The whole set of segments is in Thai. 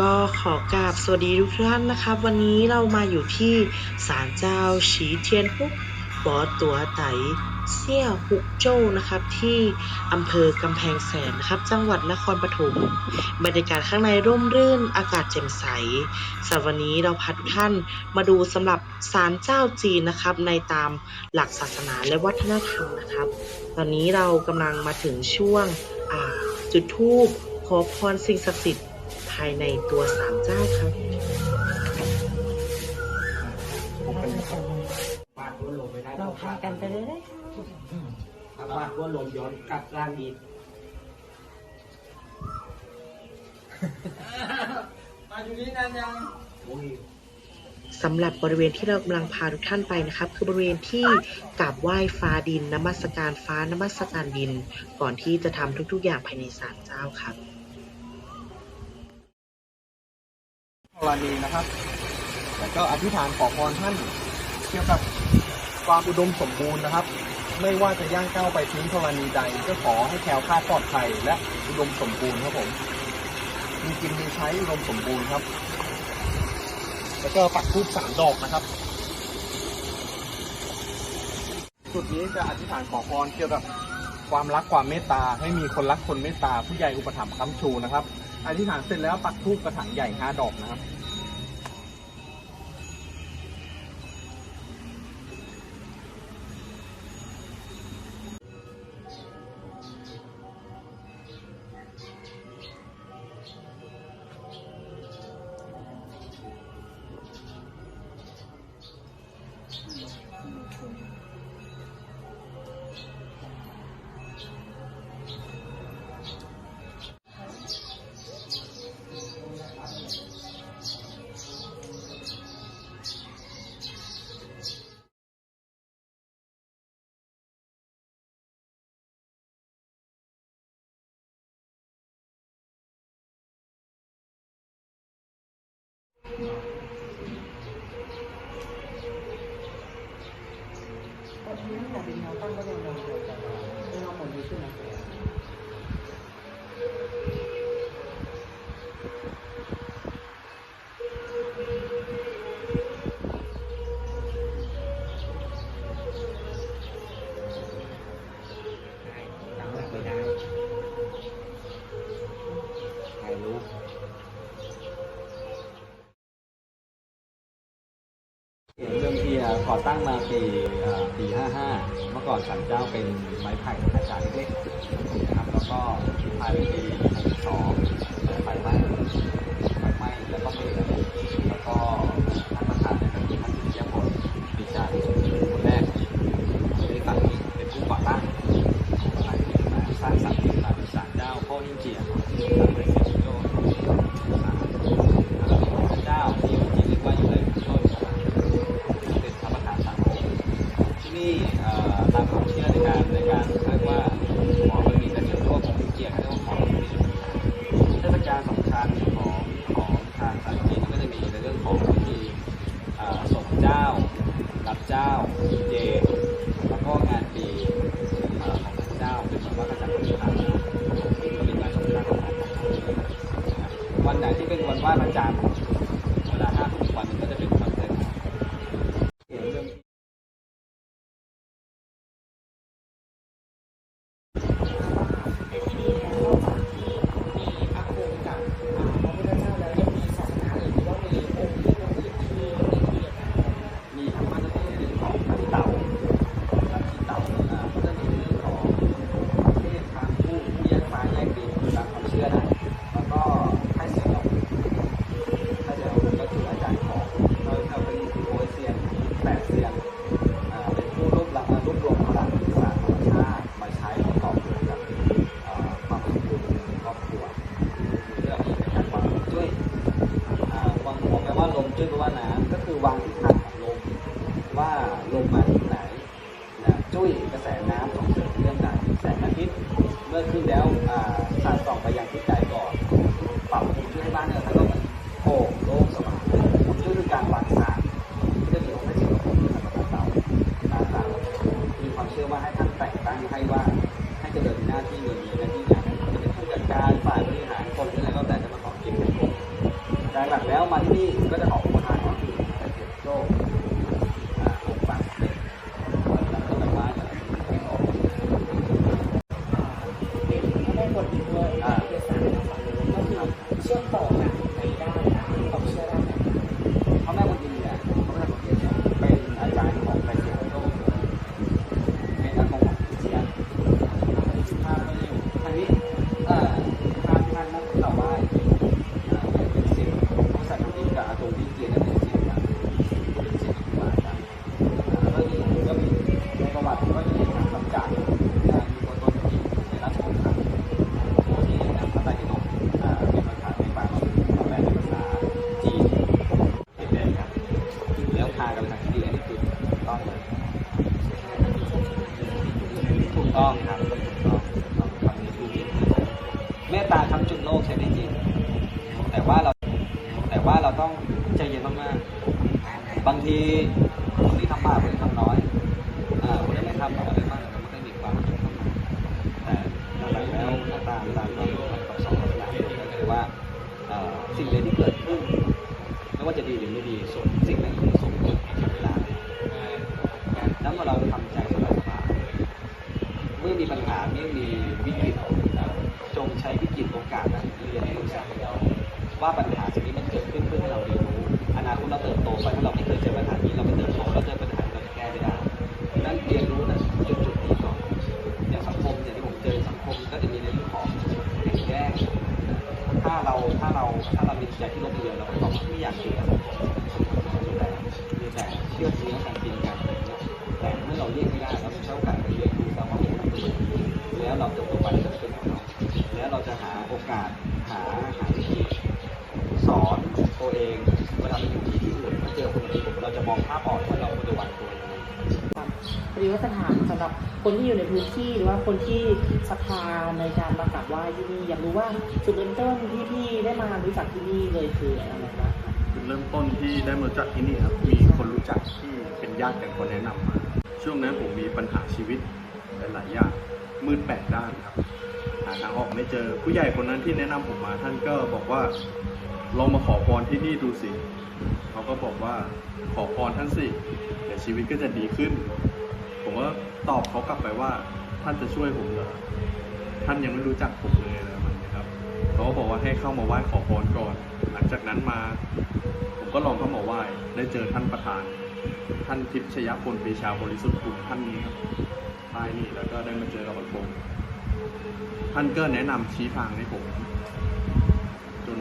ก็ขอกราบสวัสดีทุกท่านนะครับ วันนี้เรามาอยู่ที่ศาลเจ้าฉีเทียนฮุกบอตัวไตเซี่ยฮุกโจ้นะครับ ที่อำเภอกำแพงแสนนะครับ จังหวัดนครปฐมบรรยากาศข้างในร่มรื่นอากาศแจ่มใสสำหรับวันนี้เราพาทุกท่านมาดูสำหรับศาลเจ้าจีนนะครับ ในตามหลักศาสนาและวัฒนธรรมนะครับ ตอนนี้เรากำลังมาถึงช่วงจุดธูปขอพรสิ่งศักดิ์สิทธิ์ายในตัวศาลเจ้าครับวาดว่าลมไม่ได้เราพากันไปเลยได้ถ้าวาดว่าลมย้อนกลับร่างอีกมาอยู่นี่นานยังโอ้ยสำหรับบริเวณที่เรากำลังพาทุกท่านไปนะครับ คือบริเวณที่กราบไหว้ฟ้าดินนมัสการฟ้านมัสการดิน ก่อนที่จะทำทุก ๆ อย่างภายในศาลเจ้าครับ รณีนะครับ แล้วก็อธิษฐานขอพรท่านเกี่ยวกับความอุดมสมบูรณ์นะครับ ไม่ว่าจะย่างก้าวไปทิ้งธรณีใด ก็ขอให้แคล้วคลาดปลอดภัยและอุดมสมบูรณ์ครับผม มีกินมีใช้อุดมสมบูรณ์ครับ แล้วก็ปักทูปสามดอกนะครับจุดนี้จะอธิษฐานขอพรเกี่ยวกับความรักความเมตตาให้มีคนรักคนเมตตาผู้ใหญ่อุปถัมภ์ค้ำชูนะครับ อธิษฐานเสร็จแล้วปักทูปกระถางใหญ่ห้าดอกนะครับ ま、自分も別に赤ん坊でも大丈夫だっ、 เดิมทีอะก่อตั้งมาปีปี 55 เมื่อก่อนศาลเจ้าเป็นไม้ไผ่ขนาดใหญ่เล็กๆนะครับแล้วก็ภายในปี 62ไฟไหม้ไฟไหม้แล้วก็เปลี่ยนแล้วก็ท่านประธานในปีท่านเจียพลปีจารย์คนแรกในฝั่งนี้เป็นผู้ก่อตั้งสร้างสรรค์ขึ้นมาเป็นศาลเจ้าพ่ออินเจียศาลเป็นเซียวโยศาลเจ้าที่ที่เรียกว่าอยู่ในต้นสมัย เป็นพระประธานสังคมที่นี่เอ่อตามความเชื่อในการในการเรียกว่าขอบารมีแต่เดียวตัวของเกียรติเรียกว่าขอบารมีเทศกาลสำคัญของของทางสายจีนก็จะมีในเรื่องของพิธีเอ่อส่งเจ้า รับเจ้าเจนแล้วก็งานปีเอ่อของพระเจ้าเป็นวันว่าประจำปีครับซึ่งก็เป็นงานสำคัญของทางสายจีนนะครับวันไหนที่เป็น ว่าพระจันทร์เวลาห้าทุ่มวันหนึงก็จะเป็นวันเกิด เป็นที่นี่แล้วระหว่างที่มีอาคมกับอ่าพระพุทธเจ้าแล้วยังมีศาสนาอื่นหรือว่ามีองค์ที่องค์อื่นที่มีที่ยังไง มีทั้งมันจะเป็นเรื่องของลัทธิเต่าลัทธิเต่าอ่าก็จะมีเรื่องของเทพทางผู้ผู้แยกฟ้าแยกดินตามความเชื่อนะแล้วก็ไทเสียวไทเสียวก็คืออาจารย์ของเราเราเป็นโอเซียนแปดเซียนอ่าเป็นผู้รวบรวมรวบรวมพลังศาสตร์ธรรมชาติมาใช้ประกอบกับอ่าความเป็นอยู่ในครอบครัวเรื่องนี้เป็นการวางฮวงจุ้ย อ่าวางหัวแปลว่าลมจุ้ยแปลว่าน้ำก็คือวางทิศทางของลมว่าลมมาทิศไหนนะจุ้ยกระแสน้ำส่งเสริมเรื่องการแสงอาทิตย์ ที่แล้วสาดส่องไปยังทิศใดก่อนปรับฮวงจุ้ยให้บ้านเนี่ยถ้าก็มันโปร่งโล่งสว่างขึ้นฮวงจุ้ยคือการวางศาสตร์ที่จะมีองค์พระจิตรคุณธรรมเต่าตาเต่ามีความเชื่อว่าให้ท่านแต่งตั้งให้ว่าให้เจริญหน้าที่เมืองนี้หน้าที่งานจะเป็นผู้จัดการฝ่ายบริหารคนหรืออะไรก็แต่จะมาขอกินเป็นคน ใจหลักแล้วมาที่นี่ก็จะขออุปทานก็คือตะเกียบโชคอ่าองค์ปักเป็นแล้วก็ใบไม้ไม่ออก เป็นพระแม่กวนอิมด้วย อ่า เป็นสารฝั่งนู้นก็คือเชื่อมต่อกันในด้านความเชื่อด้านไหน พระแม่กุนอิมเนี่ยพระแม่กุนอิมเนี่ยเป็นอาจารย์ของตะเกียบโชคเป็นอากงของเจียนภาพไม่อยู่ทางนี้เอ่อภาพท่านนักกล่าวไหว้อ่าเป็นศิษย์พระสัตว์กุนอิมกับอากงที่เจียนเนี่ยเป็นศิษย์กันเป็นศิษย์ครูบาอาจารย์ ก็มีก็มีในประวัติก็มีทางสังกัดมีตัวตนจริงในรัฐของไทยผู้ที่นำพระไตรปิฎกอ่าเป็นภาษาในปากเราแปลเป็นภาษาจีนเป็นแบบครับแล้วพากันไปทางที่ดีอันนี้คือถูกต้องเลยถูกต้องครับถูกต้องถูกต้องคำนี้คือจริงเมตตาคำจุดโลกใช้ได้จริง แต่ว่าเราแต่ว่าเราต้องใจเย็นมากๆ บางที คนที่ทำมากคนที่ทำน้อยอ่าคนที่ไม่ทำน้อยเลยมากมันก็มีความทุกข์เข้ามแต่หลักๆแล้วถ้าตามตามความรู้ของสองศาสนาก็คือว่าเอ่อสิ่งใดที่เกิดขึ้นไม่ว่าจะดีหรือไม่ดีส่วนสิ่งนั้นคือส่งผลในเวลาแล้วเมื่อเราทำใจสบายๆเมื่อมีปัญหาเมื่อมีวิกฤตจงใช้วิกฤตโอกาสนั้นเรียนรู้จักว่าปัญหาสิ่งนี้มันเกิดขึ้นเพื่อให้เราเรียนรู้อนาคตเราเติบโตไปถ้าเรา เจอปัญหานี้เราไปเติบโตเขาเจอเราจะ พอดีว่าสถานสำหรับคนที่อยู่ในพื้นที่หรือว่าคนที่ศรัทธาในการมากราบไหว้ที่นี่อยากรู้ว่าจุดเริ่มต้นที่พี่ได้มารู้จักที่นี่เลยคืออะไรบ้างคะจุดเริ่มต้นที่ได้มาจากที่นี่ครับมีคนรู้จักที่เป็นญาติกันคนแนะนำมา ช่วงนั้นผมมีปัญหาชีวิตหลายๆอย่างมืดแปดด้านครับหาทางออกไม่เจอผู้ใหญ่คนนั้นที่แนะนำผมมา ท่านก็บอกว่าลองมาขอพรที่นี่ดูสิ เขาก็บอกว่าขอพรท่านสิเดี๋ยวชีวิตก็จะดีขึ้น ก็ตอบเขากลับไปว่า ท่านจะช่วยผมเหรอท่านยังไม่รู้จักผมเลยอะมาณนี้ครับเขาก็บอกว่าให้เข้ามาไหว้ขอพรก่อน หลังจากนั้นมา ผมก็ลองเข้ามาไหว้ได้เจอท่านประธาน ท่านทิพย์ชยพลปีชาบริสุทธิ์คุณท่านนี้ครับป้ายนี่แล้วก็ได้มาเจอกับผมท่านก็แนะนำชี้ทางให้ผมจน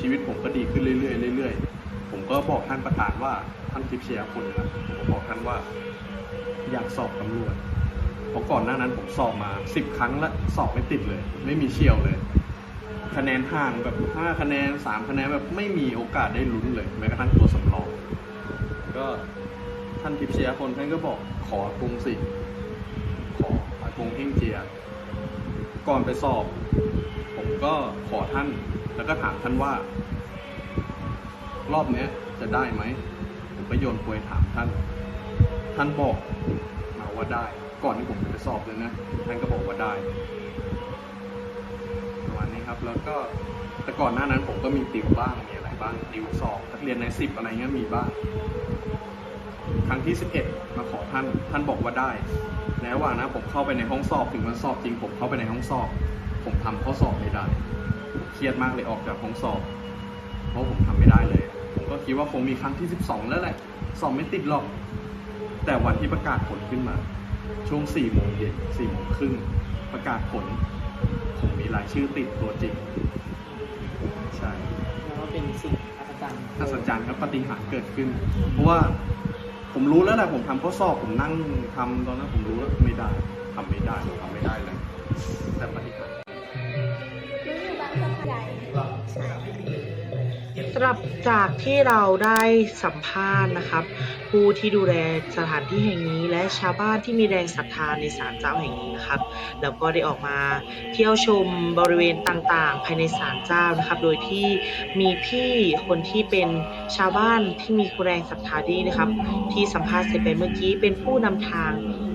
ชีวิตผมก็ดีขึ้นเรื่อยๆเรื่อยๆผมก็บอกท่านประธานว่าท่านทิพย์ชยพลครับผมบอกท่านว่า อยากสอบตำรวจ เพราะก่อนหน้านั้นผมสอบมาสิบครั้งแล้วสอบไม่ติดเลย ไม่มีเชี่ยวเลย คะแนนห่างแบบห้าคะแนนสามคะแนนแบบไม่มีโอกาสได้ลุ้นเลย แม้กระทั่งตัวสำรอง ก็ท่านทิพย์เชียพลท่านก็บอกขออากงสิขออากงเฮงเจีย ก่อนไปสอบ ผมก็ขอท่านแล้วก็ถามท่านว่า รอบเนี้ยจะได้ไหมผมก็โยนปวยถามท่าน ท่านบอกมาว่าได้ ก่อนที่ผมจะไปสอบเลยนะท่านก็บอกว่าได้ประมาณนี้ครับ แล้วก็แต่ก่อนหน้านั้นผมก็มีติวบ้างมีอะไรบ้างติวสอบนักเรียนในสิบอะไรเงี้ยมีบ้าง ครั้งที่สิบเอ็ดมาขอท่านท่านบอกว่าได้แล้วว่านะผมเข้าไปในห้องสอบถึงวันสอบจริงผมเข้าไปในห้องสอบ ผมทำข้อสอบไม่ได้เครียดมากเลยออกจากห้องสอบ เพราะผมทำไม่ได้เลย ผมก็คิดว่าคงมีครั้งที่สิบสองแล้วแหละ สอบไม่ติดหรอก แต่วันที่ประกาศผลขึ้นมา ช่วงสี่โมงเย็นสี่โมงครึ่งประกาศผล ผมมีรายชื่อติดตัวจริง ใช่แล้วก็เป็นสิ่งอัศจรรย์อัศจรรย์ครับปาฏิหารย์เกิดขึ้น เพราะว่าผมรู้แล้วแหละผมทำข้อสอบผมนั่งทำตอนนั้นผมรู้แล้วไม่ได้ทำไม่ได้ทำไม่ได้เลยแต่ปาฏิหารย์รู้อยู่บางสะพานใหญ่ใช่สำหรับจากที่เราได้สัมภาษณ์นะครับ ผู้ที่ดูแลสถานที่แห่งนี้ และชาวบ้านที่มีแรงศรัทธาในศาลเจ้าแห่งนี้นะครับ แล้วก็ได้ออกมาเที่ยวชมบริเวณต่างๆ ภายในศาลเจ้านะครับ โดยที่มีพี่คนที่เป็นชาวบ้านที่มีแรงศรัทธาดีนะครับ ที่สัมภาษณ์เสร็จไปเมื่อกี้เป็นผู้นำทาง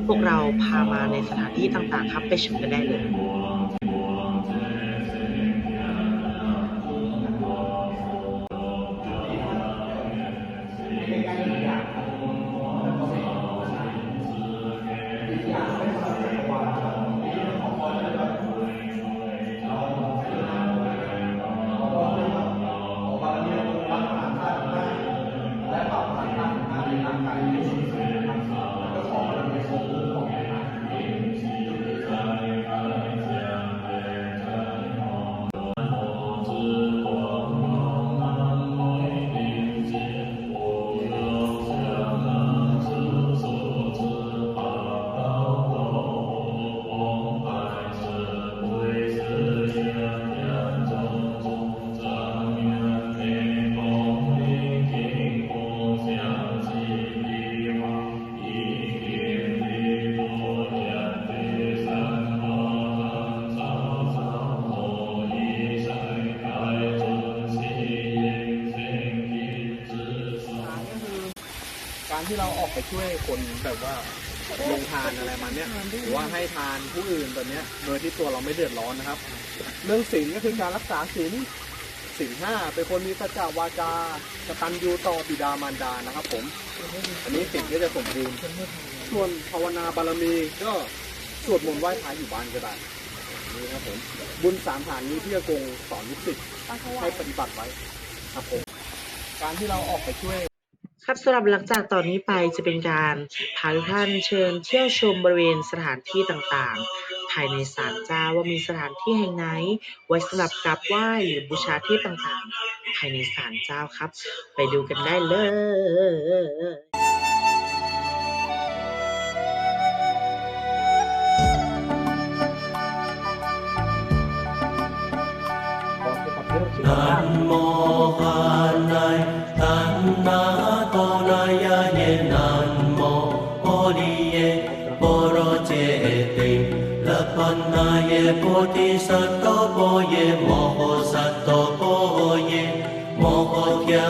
พวกเราพามาในสถานที่ต่างๆ ครับไปชมกันได้เลย ไปช่วยคนแบบว่าลงทานอะไรมาเนี่ยหรือว่าให้ทานผู้อื่นแบบเนี้ยโดยที่ตัวเราไม่เดือดร้อนนะครับ เรื่องศีลก็คือการรักษาศีลศีลห้าเป็นคนมีสัจจวาจากตัญญูต่อบิดามารดานะครับ ผม อันนี้ศีลก็จะสมบูรณ์ส่วนภาวนาบารมีก็สวดมนต์ไหว้พระอยู่บ้านก็ได้นี่ครับผมบุญสามฐานนี้ที่อากงสอนลูกศิษย์ให้ปฏิบัติไว้ครับผมการที่เราออกไปช่วย ครับสำหรับหลังจากตอนนี้ไปจะเป็นการพาทุกท่านเชิญเที่ยวชมบริเวณสถานที่ต่างๆ ภายในศาลเจ้าว่ามีสถานที่แห่งไหน ไว้สำหรับกราบไหว้หรือบูชาเทพต่างๆ ภายในศาลเจ้าครับ ไปดูกันได้เลย南无 ye Bodhisattva ye Mohosattva ye Mohokya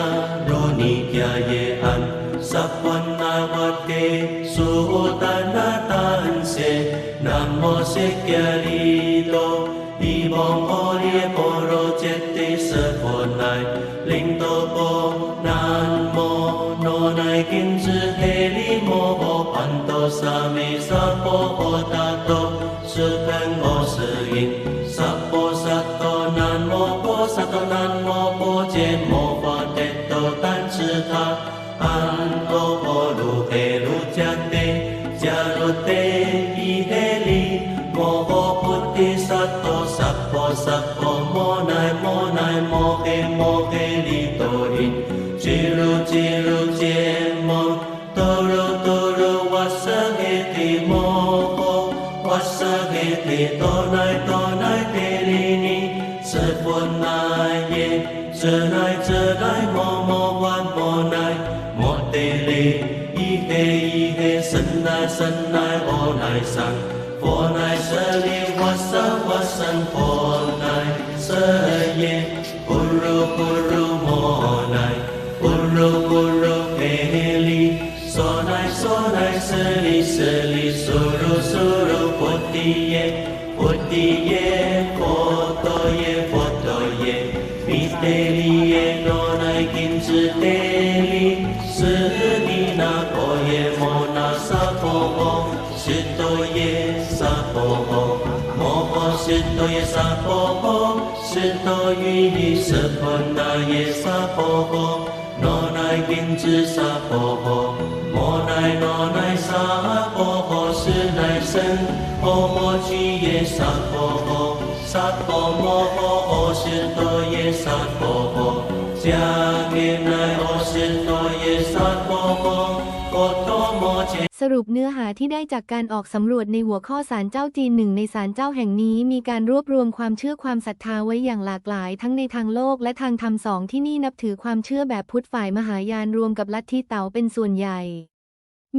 Ronikya ye An Sapanavate Sutanatan se Namo Sikyari นันโมโพสัตโตนันโมโพเจโม สันนายโอนายสังโอนายสลีวัสวัสันโอนายสเยปุรุปุรุโมนายปุรุปุรุเฮลี Sonai sonai seli seli suru suru potiye potiye potoye potoye miteliye nonai kinzu teli sudi na koye mona sapoho shitoye sapoho moho shitoye sapoho shitoye ni saponaye sapoho นอนายกินจือสาโปโหโมนายนอนายสาโปโหชื่อนายเซนโอโมจีเยสาโปโหสัตโปโมโหโอชิโตเยสาโปโหจาเกนายโอชิโตเยสาโปโหโกโตโมเจสรุปเนื้อหาที่ได้จากการออกสำรวจในหัวข้อศาลเจ้าจีนหนึ่งในศาลเจ้าแห่งนี้ มีการรวบรวมความเชื่อความศรัทธาไว้อย่างหลากหลาย ทั้งในทางโลกและทางธรรมสองที่นี่นับถือความเชื่อแบบพุทธฝ่ายมหายานรวมกับลัทธิเต๋าเป็นส่วนใหญ่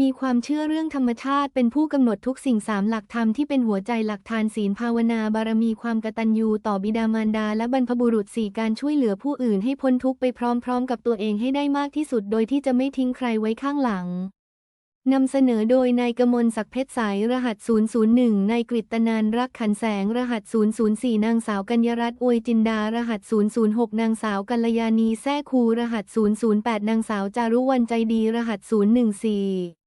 มีความเชื่อเรื่องธรรมชาติเป็นผู้กำหนดทุกสิ่งสามหลักธรรมที่เป็นหัวใจหลักทานศีลภาวนาบารมีความกตัญญูต่อบิดามารดา และบรรพบุรุษสี่การช่วยเหลือผู้อื่นให้พ้นทุกข์ไปพร้อมๆ กับตัวเองให้ได้มากที่สุดโดยที่จะไม่ทิ้งใครไว้ข้างหลังนำเสนอโดยนายกมลศักดิ์เพชรสาย รหัส 001 นายกฤตนันรักขันแสง รหัส 004 นางสาวกัญญรัตน์อวยจินดา รหัส 006 นางสาวกัลยาณีแท้คู รหัส 008 นางสาวจารุวรรณใจดี รหัส 014